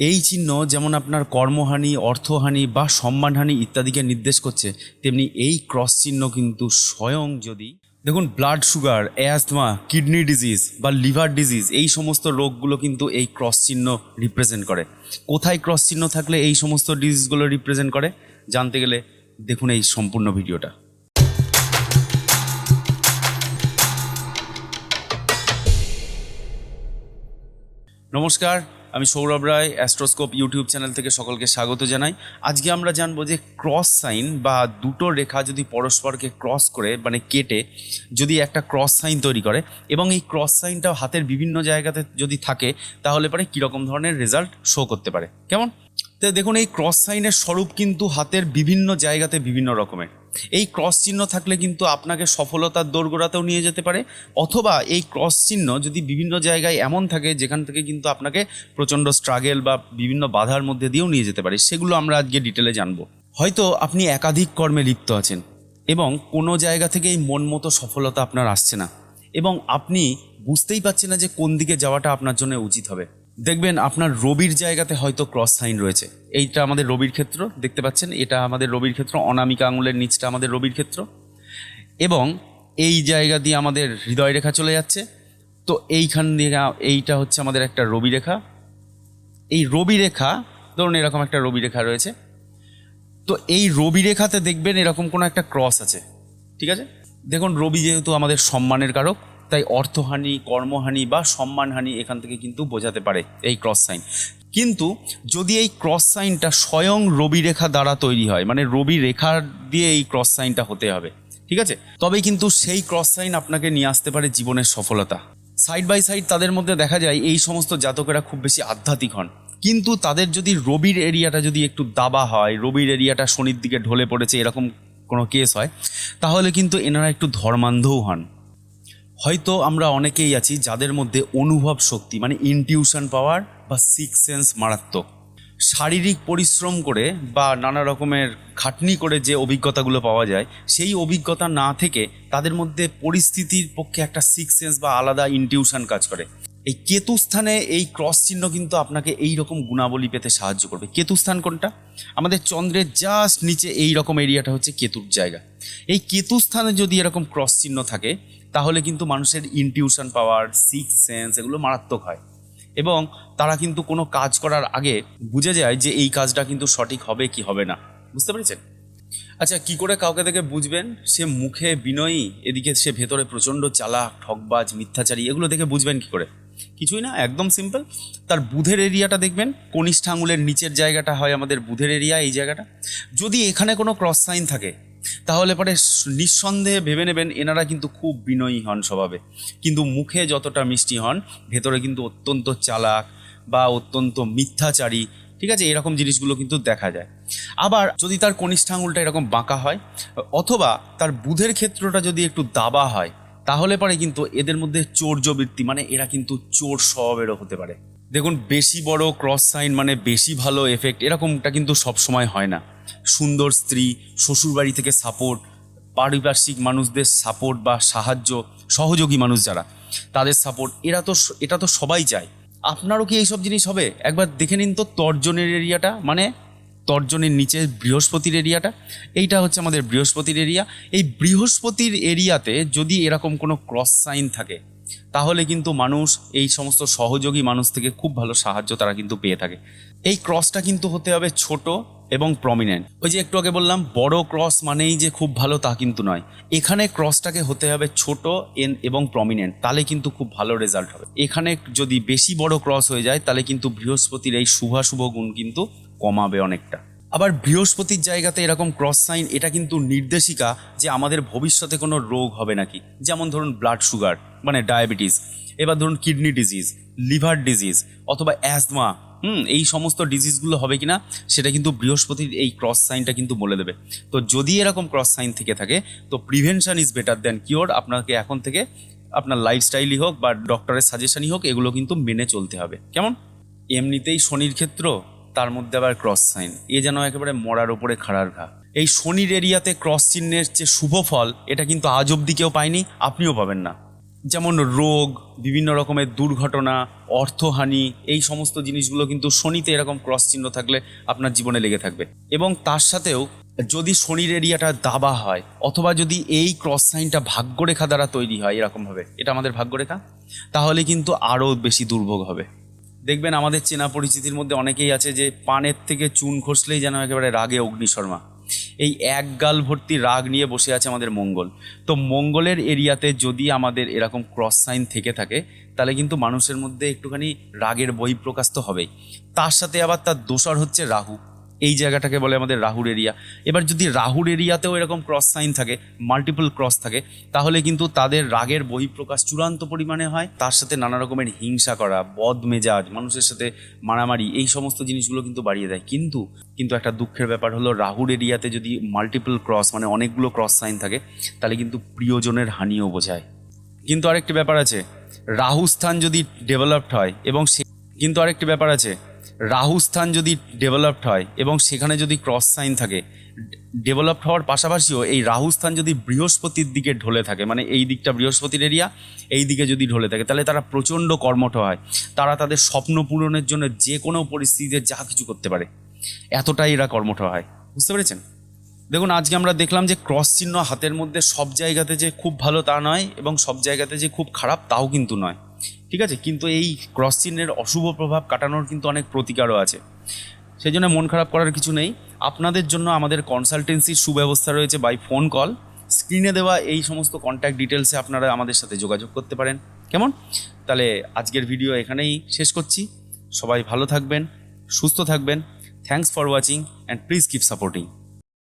এই চিহ্ন যেমন আপনার কর্মহানি, অর্থহানি বা সম্মানহানি ইত্যাদিকে নির্দেশ করছে, তেমনি এই ক্রস চিহ্ন কিন্তু স্বয়ং যদি, দেখুন blood sugar asthma kidney disease বা লিভার ডিজিজ এই সমস্ত রোগগুলো কিন্তু এই ক্রস চিহ্ন রিপ্রেজেন্ট করে। কোথায় ক্রস চিহ্ন থাকলে এই সমস্ত ডিজিজগুলো রিপ্রেজেন্ট করে? জানতে গেলে দেখুন এই সম্পূর্ণ ভিডিওটা। নমস্কার আমি Sourav Roy Astroscope YouTube channel থেকে সকলকে স্বাগত জানাই। আজকে আমরা জানব যে ক্রস সাইন বা দুটো রেখা যদি পরস্পরকে ক্রস করে মানে কেটে যদি একটা ক্রস সাইন তৈরি করে এবং এই ক্রস সাইনটা হাতের বিভিন্ন জায়গাতে যদি থাকে, তাহলে পরে কীরকম ধরনের রেজাল্ট শো করতে পারে? কেমন? তো দেখুন, এই ক্রস সাইনের স্বরূপ কিন্তু হাতের বিভিন্ন জায়গাতে বিভিন্ন রকমের। এই ক্রস চিহ্ন থাকলে কিন্তু আপনাকে সফলতার দোরগোড়াতেও নিয়ে যেতে পারে। অথবা এই ক্রস চিহ্ন যদি বিভিন্ন জায়গায় এমন থাকে, যেখান থেকে কিন্তু আপনাকে প্রচণ্ড স্ট্রাগেল বা বিভিন্ন বাধার মধ্যে দিয়েও নিয়ে যেতে পারে। সেগুলো আমরা আজকে ডিটেলে জানব। হয়তো আপনি একাধিক কর্মে লিপ্ত আছেন এবং কোনো জায়গা থেকে এই মন মতো সফলতা আপনার আসছে না এবং আপনি বুঝতেই পারছেন না যে কোন দিকে যাওয়াটা আপনার জন্য উচিত হবে। দেখবেন আপনার রবির জায়গাতে হয়তো ক্রস সাইন রয়েছে। এইটা আমাদের রবির ক্ষেত্র, দেখতে পাচ্ছেন? এটা আমাদের রবির ক্ষেত্র, অনামিকা আঙুলের নিচটা আমাদের রবির ক্ষেত্র। এবং এই জায়গা দিয়ে আমাদের হৃদয় রেখা চলে যাচ্ছে। তো এইখান দিয়ে এইটা হচ্ছে আমাদের একটা রবি রেখা। এই রবি রেখা, ধরুন এরকম একটা রবি রেখা রয়েছে। তো এই রবি রেখাতে দেখবেন এরকম কোনো একটা ক্রস আছে। ঠিক আছে? দেখুন, রবি যেহেতু আমাদের সম্মানের কারক তাই অর্থহানি, কর্মহানি বা সম্মানহানি এখান থেকে কিন্তু বোঝাতে পারে এই ক্রস সাইন কিন্তু যদি এই ক্রস সাইনটা স্বয়ং রবি রেখা দ্বারা তৈরি হয় মানে রবি রেখা দিয়ে এই ক্রস সাইনটা হতে হবে, ঠিক আছে? তবে কিন্তু সেই ক্রস সাইন আপনাকে নিয়ে আসতে পারে জীবনের সফলতা। সাইড বাই সাইড তাদের মধ্যে দেখা যায় এই সমস্ত জাতকেরা খুব বেশি আধ্যাত্মিক হন। কিন্তু তাদের যদি রবির এরিয়াটা যদি একটু দাবা হয়, রবির এরিয়াটা শনির দিকে ঢলে পড়েছে, এরকম কোনো কেস হয়, তাহলে কিন্তু এনারা একটু ধর্মান্ধও হন। হয়তো আমরা অনেকেই আছি যাদের মধ্যে অনুভব শক্তি মানে ইনটিউশন পাওয়ার বা সিক্স সেন্স মারাত্মক। শারীরিক পরিশ্রম করে বা নানা রকমের খাটনি করে যে অভিজ্ঞতাগুলো পাওয়া যায়, সেই অভিজ্ঞতা না থেকে তাদের মধ্যে পরিস্থিতির পক্ষে একটা সিক্স সেন্স বা আলাদা ইনটিউশন কাজ করে। এই কেতুস্থানে এই ক্রস চিহ্ন কিন্তু আপনাকে এই রকম গুণাবলী পেতে সাহায্য করবে। কেতুস্থান কোনটা? আমাদের চন্দ্রের জাস্ট নিচে এই রকম এরিয়াটা হচ্ছে কেতুর জায়গা। এই কেতু স্থানে যদি এরকম ক্রস চিহ্ন থাকে, তাহলে কিন্তু মানুষের ইনটিউশন পাওয়ার সিক্স সেন্স এগুলো মারাত্মক হয়। এবং তারা কিন্তু কোনো কাজ করার আগে বুঝে যায় যে এই কাজটা কিন্তু সঠিক হবে কি হবে না। বুঝতে পেরেছেন? আচ্ছা কি করে কাউকে দেখে বুঝবেন? সে মুখে বিনয়ী, এদিকে সে ভেতরে প্রচণ্ড চালাক, ঠকবাজ, মিথ্যাচারী, এগুলো দেখে বুঝবেন কি করে? কিছুই না, একদম সিম্পল তার বুধের এরিয়াটা দেখবেন, কনিষ্ঠ আঙুলের নিচের জায়গাটা হয় আমাদের বুধের এরিয়া, এই জায়গাটা। যদি এখানে কোনো ক্রস সাইন থাকে তাহলে পরে নিঃসন্দেহে ভেবে নেবেন এনারা কিন্তু খুব বিনয়ী হন স্বভাবে। কিন্তু মুখে যতটা মিষ্টি হন, ভেতরে কিন্তু অত্যন্ত চালাক বা অত্যন্ত মিথ্যাচারী, ঠিক আছে? এরকম জিনিসগুলো কিন্তু দেখা যায়। আবার যদি তার কনিষ্ঠ এরকম বাঁকা হয়, অথবা তার বুধের ক্ষেত্রটা যদি একটু দাবা হয়, তাহলে পরে কিন্তু এদের মধ্যে চৌর্যবৃত্তি মানে এরা কিন্তু চোর স্বভাবেরও হতে পারে। দেখুন, বেশি বড় ক্রস সাইন মানে বেশি ভালো এফেক্ট এরকমটা কিন্তু সবসময় হয় না। সুন্দর স্ত্রী, শ্বশুরবাড়ি থেকে সাপোর্ট পারিপার্শ্বিক মানুষদের সাপোর্ট বা সাহায্য, সহযোগী মানুষ যারা, তাদের সাপোর্ট এরা তো এটা তো সবাই চায়। আপনারও কি এইসব জিনিস হবে? একবার দেখে নিন তো তর্জনের এরিয়াটা মানে তর্জনের নিচে বৃহস্পতির এরিয়াটা। এইটা হচ্ছে আমাদের বৃহস্পতির এরিয়া। এই বৃহস্পতির এরিয়াতে যদি এরকম কোনো ক্রস সাইন থাকে, তাহলে কিন্তু মানুষ, এই সমস্ত সহযোগী মানুষ থেকে খুব ভালো সাহায্য তারা কিন্তু পেয়ে থাকে। এই ক্রসটা কিন্তু হতে হবে ছোট এবং প্রমিনেন্ট ওই যে একটু আগে বললাম, বড় ক্রস মানেই যে খুব ভালো তা কিন্তু নয়। এখানে ক্রসটাকে হতে হবে ছোট এন এবং প্রমিনেন্ট তাহলে কিন্তু খুব ভালো রেজাল্ট হবে। এখানে যদি বেশি বড় ক্রস হয়ে যায়, তাহলে কিন্তু বৃহস্পতির এই শুভাশুভ গুণ কিন্তু কমাবে অনেকটা। আবার বৃহস্পতির জায়গাতে এরকম ক্রস সাইন এটা কিন্তু নির্দেশিকা যে আমাদের ভবিষ্যতে কোনো রোগ হবে নাকি। যেমন ধরুন ব্লাড সুগার মানে ডায়াবেটিস এবার ধরুন কিডনি ডিজিজ লিভার ডিজিজ অথবা অ্যাজমা হুম, এই সমস্ত ডিজিজগুলো হবে কিনা, সেটা কিন্তু বৃহস্পতির এই ক্রস সাইনটা কিন্তু বলে দেবে। তো যদি এরকম ক্রস সাইন থেকে থাকে, তো prevention is better than cure আপনাকে এখন থেকে আপনার লাইফস্টাইলই হোক বা ডক্টরের সাজেশনই হোক, এগুলো কিন্তু মেনে চলতে হবে। কেমন? এমনিতেই শনির ক্ষেত্র, তার মধ্যে আবার ক্রস সাইন এ যেন একেবারে মরার ওপরে খাড়ার ঘা। এই শনির এরিয়াতে ক্রস চিহ্নের যে শুভ ফল, এটা কিন্তু আজ অব্দি কেউ পায়নি, আপনিও পাবেন না। যেমন রোগ, বিভিন্ন রকমের দুর্ঘটনা, অর্থহানি, এই সমস্ত জিনিসগুলো কিন্তু শনিতে এরকম ক্রস চিহ্ন থাকলে আপনার জীবনে লেগে থাকবে। এবং তার সাথেও যদি শনির এরিয়াটা দাবা হয়, অথবা যদি এই ক্রস সাইনটা ভাগ্যরেখা দ্বারা তৈরি হয় এরকমভাবে, এটা আমাদের ভাগ্যরেখা, তাহলে কিন্তু আরও বেশি দুর্ভোগ হবে। দেখবেন আমাদের চেনা পরিচিতির মধ্যে অনেকেই আছে যে পানের থেকে চুন খসলেই যেন একেবারে রাগে অগ্নিশর্মা। এই এক গাল ভর্তি রাগ নিয়ে বসে আছে আমাদের মঙ্গল। তো মঙ্গলের এরিয়াতে যদি আমাদের এরকম ক্রস সাইন থেকে থাকে, তাহলে কিন্তু মানুষের মধ্যে একটুখানি রাগের বহিঃপ্রকাশ তো হবেই। তার সাথে আবার তার দোষর হচ্ছে রাহু। এই জায়গাটাকে বলে আমাদের রাহুর এরিয়া এবার যদি রাহুর এরিয়াতেও এরকম ক্রস সাইন থাকে মাল্টিপল ক্রস থাকে, তাহলে কিন্তু তাদের রাগের বহিঃপ্রকাশ চূড়ান্ত পরিমাণে হয়। তার সাথে নানা রকমের হিংসা করা বদ মেজাজ মানুষের সাথে মারামারি, এই সমস্ত জিনিসগুলো কিন্তু বাড়িয়ে দেয়। কিন্তু কিন্তু একটা দুঃখের ব্যাপার হলো, রাহুর এরিয়াতে যদি মাল্টিপল ক্রস মানে অনেকগুলো ক্রস সাইন থাকে, তাহলে কিন্তু প্রিয়জনের হানিও বোঝায়। কিন্তু আরেকটি ব্যাপার আছে রাহু স্থান যদি ডেভেলপড হয়, এবং সে কিন্তু আরেকটি ব্যাপার আছে রাহু স্থান যদি ডেভেলপড হয় এবং সেখানে যদি ক্রস সাইন থাকে ডেভেলপড হওয়ার পাশাপাশিও এই রাহু স্থান যদি বৃহস্পতির দিকে ঢলে থাকে মানে এই দিকটা বৃহস্পতির এরিয়া এই দিকে যদি ঢলে থাকে, তাহলে তারা প্রচণ্ড কর্মঠ হয়। তারা তাদের স্বপ্ন পূরণের জন্য যে কোনো পরিস্থিতিতে যা কিছু করতে পারে, এতটাই এরা কর্মঠ হয়। বুঝতে পেরেছেন? দেখুন, আজকে আমরা দেখলাম যে ক্রস চিহ্ন হাতের মধ্যে সব জায়গাতে যে খুব ভালো তা নয় এবং সব জায়গাতে যে খুব খারাপ, তাও কিন্তু নয়। ঠিক আছে? কিন্তু এই ক্রস চিহ্নের অশুভ প্রভাব কাটানোর কিন্তু অনেক প্রতিকারও আছে। সেই জন্য মন খারাপ করার কিছু নেই। আপনাদের জন্য আমাদের কনসালটেন্সির সুব্যবস্থা রয়েছে বাই ফোন কল স্ক্রিনে দেওয়া এই সমস্ত কন্ট্যাক্ট ডিটেলসে আপনারা আমাদের সাথে যোগাযোগ করতে পারেন। কেমন? তাহলে আজকের ভিডিও এখানেই শেষ করছি। সবাই ভালো থাকবেন, সুস্থ থাকবেন। Thanks for watching and please keep supporting